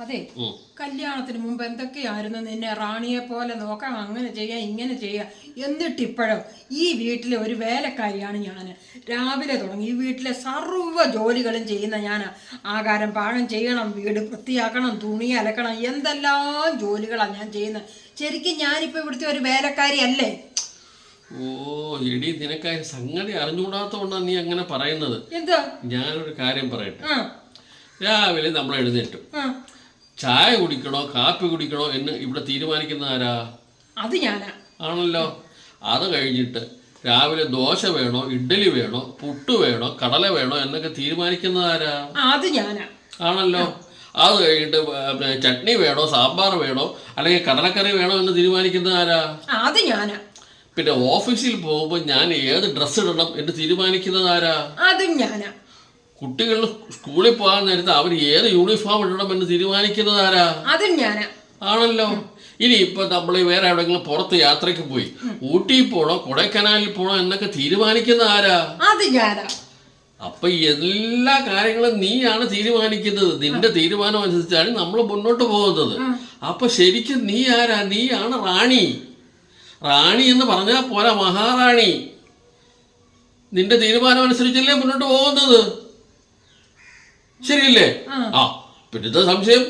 അതെ. കല്യാണത്തിന് മുമ്പ് എന്തൊക്കെയായിരുന്നു നിന്നെ റാണിയെ പോലെ നോക്കാം അങ്ങനെ ചെയ്യാം ഇങ്ങനെ ചെയ്യാം. എന്നിട്ട് ഇപ്പോഴോ? ഈ വീട്ടിലെ ഒരു വേലക്കാരിയാണ് ഞാൻ രാവിലെ തുടങ്ങി ഈ വീട്ടിലെ സർവ ജോലികളും ചെയ്യുന്ന ഞാൻ ആകാരം പാകം ചെയ്യണം വീട് വൃത്തിയാക്കണം തുണി അലക്കണം എന്തെല്ലാം ജോലികളാണ് ഞാൻ ചെയ്യുന്നത് ശരിക്കും ഞാനിപ്പോൾ ഇവിടുത്തെ ഒരു വേലക്കാരി അല്ലേ? ഓ എടി നിനക്ക് സംഗതി അറിഞ്ഞുകൂടാത്തോണ്ടാണ് നീ അങ്ങനെ പറയുന്നത്. എന്താ? ഞാനൊരു കാര്യം പറയട്ടെ. രാവിലെ നമ്മൾ എഴുന്നേറ്റു ചായ കുടിക്കണോ കാപ്പി കുടിക്കണോ എന്ന് ഇവിടെ തീരുമാനിക്കുന്ന ആരാ? അത് ഞാനാ. ആണല്ലോ. അത് കഴിഞ്ഞിട്ട് രാവിലെ ദോശ വേണോ ഇഡ്ഡലി വേണോ പുട്ട് വേണോ കടല വേണോ എന്നൊക്കെ തീരുമാനിക്കുന്നത് ആരാ? അത് ഞാനാ. ആണല്ലോ. അത് കഴിഞ്ഞിട്ട് ചട്നി വേണോ സാമ്പാർ വേണോ അല്ലെങ്കിൽ കടലക്കറി വേണോ എന്ന് തീരുമാനിക്കുന്നത് ആരാ? അത് ഞാനാ. പിന്നെ ഓഫീസിൽ പോകുമ്പോൾ ഞാൻ ഏത് ഡ്രസ്സ് ഇടണം എന്ന് തീരുമാനിക്കുന്നത് ആരാ? അതും ഞാനാ. കുട്ടികൾ സ്കൂളിൽ പോകാൻ നേരത്ത് അവർ ഏത് യൂണിഫോം ഇടണമെന്ന് എന്ന് തീരുമാനിക്കുന്നത് ആരാ? അതും ഞാനാ ആണല്ലോ. ഇനി ഇപ്പൊ നമ്മൾ വേറെ എവിടെങ്കിലും പുറത്ത് യാത്രയ്ക്ക് പോയി ഊട്ടി പോണോ കൊടൈക്കനാലിൽ പോണോ എന്നൊക്കെ തീരുമാനിക്കുന്ന ആരാ? അത് ഞാനാ അപ്പൊ എല്ലാ കാര്യങ്ങളും നീയാണ് തീരുമാനിക്കുന്നത്. നിന്റെ തീരുമാനം അനുസരിച്ചാണ് നമ്മൾ മുന്നോട്ട് പോകുന്നത്. അപ്പൊ ശരിക്കും നീ ആരാ? നീയാണ് റാണി. റാണി എന്ന് പറഞ്ഞാൽ പോരാ മഹാറാണി. നിന്റെ തീരുമാനം അനുസരിച്ചല്ലേ മുന്നോട്ട് പോകുന്നത്? ശരിയല്ലേ ആ. പിന്നത്തെ സംശയം